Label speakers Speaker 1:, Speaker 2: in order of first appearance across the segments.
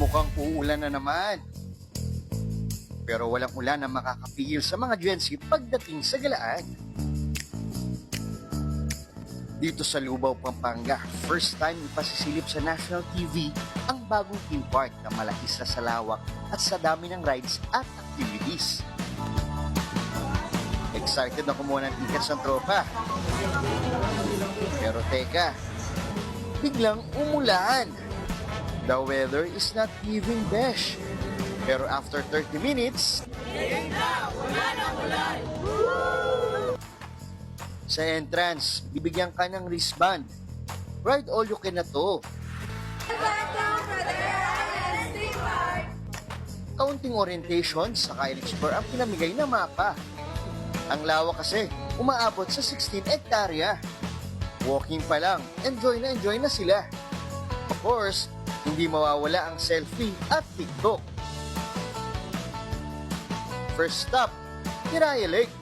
Speaker 1: Mukhang uulan na naman. Pero walang ulan na makakapigil sa mga Z pagdating sa galaan. Dito sa Lubao, Pampanga, first time ipasisilip sa national TV ang bagong theme park na malaki sa salawak at sa dami ng rides at activities. Excited na kumuha ng tickets ng tropa. Pero teka, biglang umulan. The weather is not giving besh. Pero after 30 minutes, sa entrance, bibigyan ka ng wristband. Ride all you can na to. Kaunting orientation sa Kyle Explore ang pinamigay na mapa. Ang lawak kasi, umaabot sa 16 hektarya. Walking pa lang, enjoy na enjoy na sila. Of course, hindi mawawala ang selfie at TikTok. First stop, Kiraya Lake.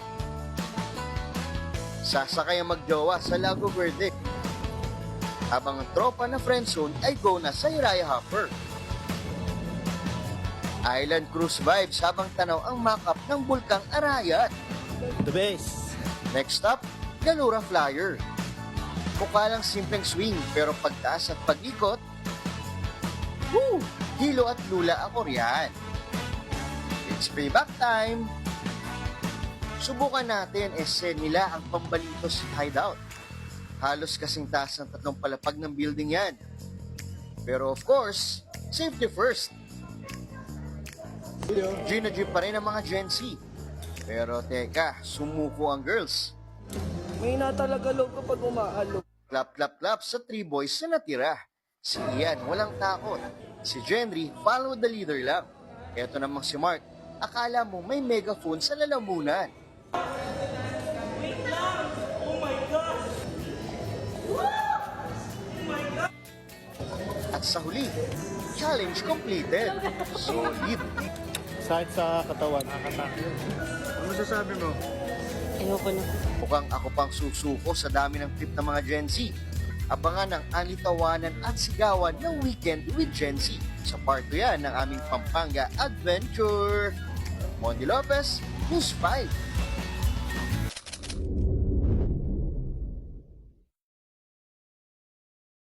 Speaker 1: Sasakay ang magjowa sa Lago Verde. Habang ang tropa na friendzone ay go na sa Hiraya Hopper. Island cruise vibes habang tanaw ang makap ng Bulkang Arayat.
Speaker 2: The best.
Speaker 1: Next stop, Galura Flyer. Mukha lang simpleng swing pero pagtaas at pag-ikot, woo! Hilo at lula ako riyan. It's payback time! Subukan natin ese nila ang pambalitos hideout. Halos kasing taas ng tatlong palapag ng building yan. Pero of course, safety first. Gina G pa rin ang mga Gen Z. Pero teka, sumuko ang girls.
Speaker 3: May na talaga loob kapag umaalog.
Speaker 1: Clap, clap, clap sa three boys na natira. Si Ian, walang takot. Si Jenry, follow the leader lang. Eto namang si Mark, akala mo may megaphone sa lalamunan. At sa huli, challenge completed. Solid.
Speaker 2: Sakit sa katawan. Nakakatakot. Ano masasabi mo?
Speaker 3: Ayoko na.
Speaker 1: Mukhang ako pang susuko sa dami ng trip ng mga Gen Z. Abangan ang anitawanan at sigawan ng Weekend with Gen Z. Sa part 2 yan ng aming Pampanga Adventure. Mondi Lopez, News 5.